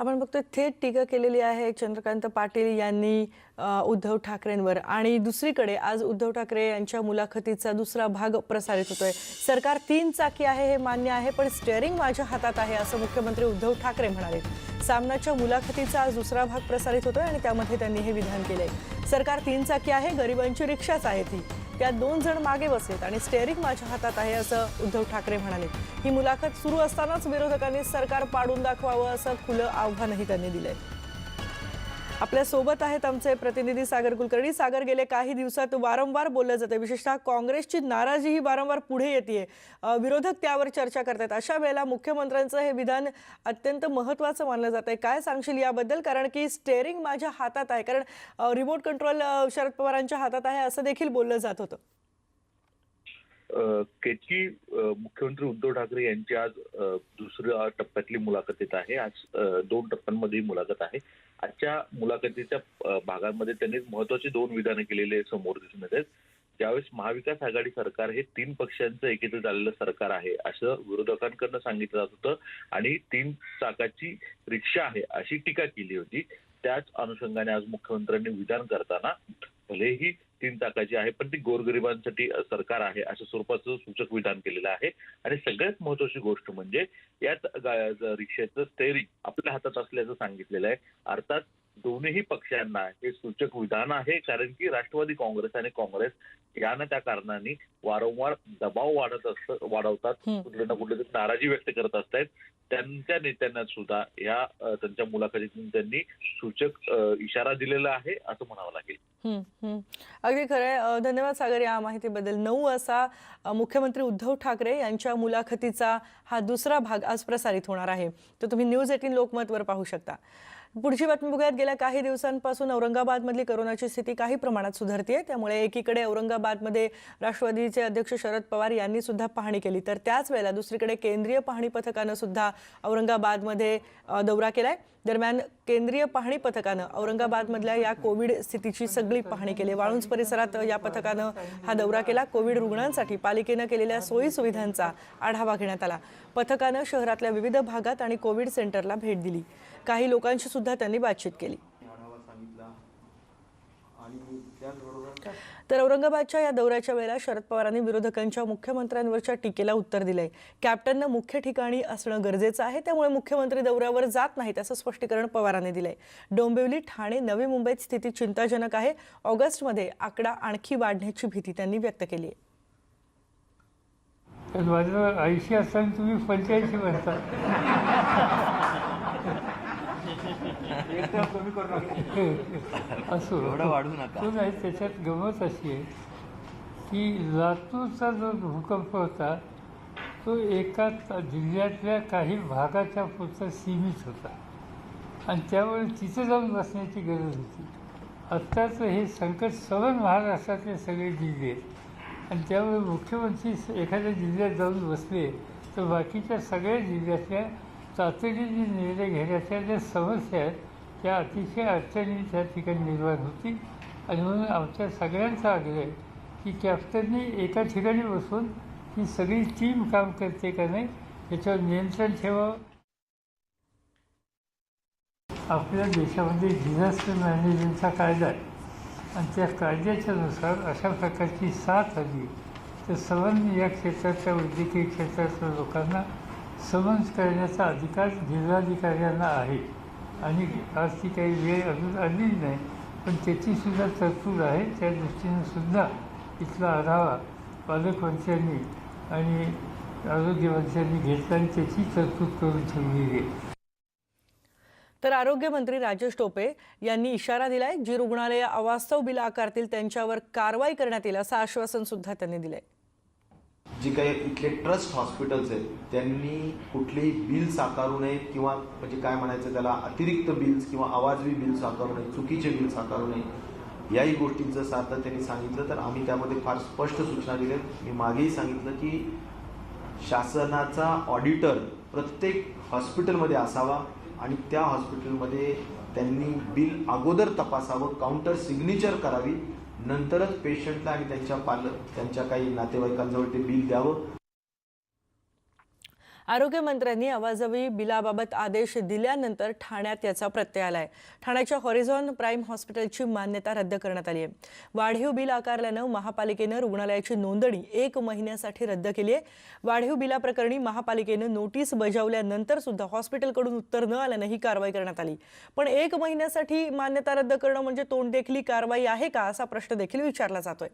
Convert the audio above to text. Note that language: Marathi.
आपण बघतोय थेट टीका केलेली आहे चंद्रकांत पाटील यांनी उद्धव ठाकरेंवर. आणि दुसरीकडे आज उद्धव ठाकरे यांच्या मुलाखतीचा दुसरा भाग प्रसारित होतोय. सरकार तीन चाकी आहे हे मान्य आहे पण स्टेअरिंग माझ्या हातात आहे असं मुख्यमंत्री उद्धव ठाकरे म्हणाले. सामनाच्या मुलाखतीचा आज दुसरा भाग प्रसारित होतोय आणि त्यामध्ये त्यांनी हे विधान केलंय. सरकार तीन चाकी आहे गरिबांची रिक्षाच आहे ती. त्यात दोन जण मागे बसलेत आणि स्टेअरिंग माझ्या हातात आहे असं उद्धव ठाकरे म्हणाले. ही मुलाखत सुरू असतानाच विरोधकांनी सरकार पाडून दाखवावं असं खुलं आव्हानही त्यांनी दिलंय. आपल्यासोबत आहेत आमचे प्रतिनिधी सागर कुलकर्णी. सागर गेले काही दिवसात वारंवार बोललं जाते विशेषतः काँग्रेसची नाराजी ही वारंवार पुढे येते विरोधक त्यावर चर्चा करतात अशा वेळेला मुख्यमंत्र्यांचं हे विधान अत्यंत महत्त्वाचं मानलं जात आहे काय सांगशील याबद्दल? कारण की स्टेअरिंग माझ्या हातात आहे. कारण रिमोट कंट्रोल शरद पवारांच्या हातात आहे असं देखील बोललं जात होतं. अ, केची मुख्यमंत्री उद्धव ठाकरे यांची आज दुसऱ्या टप्प्यातली मुलाखतीत आहे. आज दोन टप्प्यांमध्ये ही मुलाखत आहे. आजच्या मुलाखतीच्या भागांमध्ये त्यांनी महत्वाची दोन विधानं केलेले समोर दिसून येत आहेत. ज्यावेळेस महाविकास आघाडी सरकार हे तीन पक्षांचं एकत्रित आलेलं सरकार आहे असं विरोधकांकडनं सांगितलं जात होतं. आणि तीन चाकाची रिक्षा आहे अशी टीका केली होती. त्याच अनुषंगाने आज मुख्यमंत्र्यांनी विधान करताना भलेही तीन चाकाची आहे पण ती गोरगरिबांसाठी सरकार आहे अशा स्वरूपाचं सूचक विधान केलेलं आहे. आणि सगळ्यात महत्वाची गोष्ट म्हणजे याच रिक्षेचं स्टेअरिंग आपल्या हातात असल्याचं सांगितलेलं आहे. अर्थात दोन्ही पक्षांना हे सूचक विधान आहे कारण की राष्ट्रवादी काँग्रेस आणि काँग्रेस यानं त्या कारणाने वारंवार दबाव वाढत असत वाढवतात. कुठले ना कुठले नाराजी व्यक्त करत असतात त्यांच्या नेत्यांना सुद्धा या त्यांच्या मुलाखतीतून त्यांनी सूचक इशारा दिलेला आहे असं म्हणावं लागेल. अगदी खरं आहे. अ, धन्यवाद सागर या माहितीबद्दल. नऊ असा मुख्यमंत्री उद्धव ठाकरे यांच्या मुलाखतीचा हा दुसरा भाग आज प्रसारित होणार आहे. तो तुम्ही न्यूज एटीन लोकमतवर पाहू शकता. पुढची बातमी बघूयात गेल्या काही दिवसांपासून औरंगाबादमधली करोनाची स्थिती काही प्रमाणात सुधारतीये. त्यामुळे एकीकडे औरंगाबादमध्ये राष्ट्रवादीचे अध्यक्ष शरद पवार यांनी सुद्धा पाहणी केली. तर त्याच वेळेला दुसरीकडे केंद्रीय पाहणी पथकानं सुद्धा औरंगाबादमध्ये दौरा केलाय. दरम्यान केंद्रीय पाहणी पथकानं औरंगाबादमधल्या या कोविड स्थितीची सगळी पाहणी केली. वाळुंज परिसरात या पथकानं हा दौरा केला. कोविड रुग्णांसाठी पालिकेनं केलेल्या सोयी सुविधांचा आढावा घेण्यात आला. पथकानं शहरातल्या विविध भागात आणि कोविड सेंटरला भेट दिली. काही लोकांशी सुद्धा त्यांनी बातचीत केली. तर औरंगाबादच्या या दौऱ्याच्या वेळेला शरद पवारांनी विरोधकांच्या मुख्यमंत्र्यांवरच्या टीकेला उत्तर दिलंय. कॅप्टननं मुख्य ठिकाणी असणं गरजेचं आहे त्यामुळे मुख्यमंत्री दौऱ्यावर जात नाहीत असं स्पष्टीकरण पवारांनी दिलंय. डोंबिवली ठाणे नवी मुंबईत स्थिती चिंताजनक आहे. ऑगस्टमध्ये आकडा आणखी वाढण्याची भीती त्यांनी व्यक्त केली आहे. माझं ऐंशी असताना तुम्ही पंच्याऐंशी म्हणता. कमी करू असो. एवढं वाढवू नका. नाही त्याच्यात गमत अशी आहे की लातूरचा जो भूकंप होता तो एका जिल्ह्यातल्या काही भागाच्या पुरता सीमित होता. आणि त्यामुळे तिथे जाऊन बसण्याची गरज होती. आत्ताचं हे संकट सवन महाराष्ट्रातले सगळे जिल्हे आणि त्यामुळे मुख्यमंत्री एखाद्या जिल्ह्यात जाऊन बसले तर बाकीच्या सगळ्या जिल्ह्यातल्या तातडीने निर्णय घेण्याच्या ज्या समस्या आहेत त्या अतिशय अडचणी त्या ठिकाणी निर्माण होती. आणि म्हणून आमच्या सगळ्यांचा आग्रह आहे की कॅप्टननी एका ठिकाणी बसून ही सगळी टीम काम करते का नाही याच्यावर नियंत्रण ठेवावं. आपल्या देशामध्ये डिझास्टर मॅनेजमेंटचा कायदा आहे. आणि त्या कायद्याच्या नुसार अशा प्रकारची साथ आली तर समन या क्षेत्रातल्या वैद्यकीय क्षेत्रातल्या लोकांना समन्स करण्याचा अधिकार जिल्हाधिकाऱ्यांना आहे. आणि आजची काही वेळ अजून आलेली नाही पण त्याचीसुद्धा तरतूद आहे. त्या दृष्टीने सुद्धा इथला आढावा पालकवंशांनी आणि आरोग्यमंत्र्यांनी घेतला आणि त्याची तरतूद करून ठेवलेली आहे. तर आरोग्यमंत्री राजेश टोपे यांनी इशारा दिलाय जी रुग्णालय अवास्तव बिल आकारतील त्यांच्यावर कारवाई करण्यात येईल असं आश्वासन सुद्धा त्यांनी दिलंय. जी काही इथले ट्रस्ट हॉस्पिटल्स आहेत त्यांनी कुठलेही बिल्स आकारू नयेत किंवा म्हणजे काय म्हणायचं त्याला अतिरिक्त बिल्स किंवा आवाजवी बिल्स आकारू नयेत चुकीचे बिल्स आकारू नये याही गोष्टींचं सार्थ त्यांनी सांगितलं. तर आम्ही त्यामध्ये फार स्पष्ट सूचना दिल्या. मी मागेही सांगितलं की शासनाचा ऑडिटर प्रत्येक हॉस्पिटलमध्ये असावा आणि त्या हॉस्पिटलमध्ये त्यांनी बिल अगोदर तपासावं काउंटर सिग्नेचर करावी. नंतरच पेशंटला आणि त्यांच्या पालक त्यांच्या काही नातेवाईकांजवळ ते बिल द्यावं. आरोग्यमंत्र्यांनी अवाजवी बिलाबाबत आदेश दिल्यानंतर ठाण्यात याचा प्रत्यय आला आहे ठाण्याच्या हॉरिझॉन प्राईम हॉस्पिटलची मान्यता रद्द करण्यात आली आहे. वाढीव बिल आकारल्यानं महापालिकेनं रुग्णालयाची नोंदणी एक महिन्यासाठी रद्द केली आहे. वाढीव बिलाप्रकरणी महापालिकेनं नोटीस बजावल्यानंतर सुद्धा हॉस्पिटलकडून उत्तर न आल्यानं ही कारवाई करण्यात आली. पण एक महिन्यासाठी मान्यता रद्द करणं म्हणजे तोंडदेखली कारवाई आहे का असा प्रश्न देखील विचारला जातोय.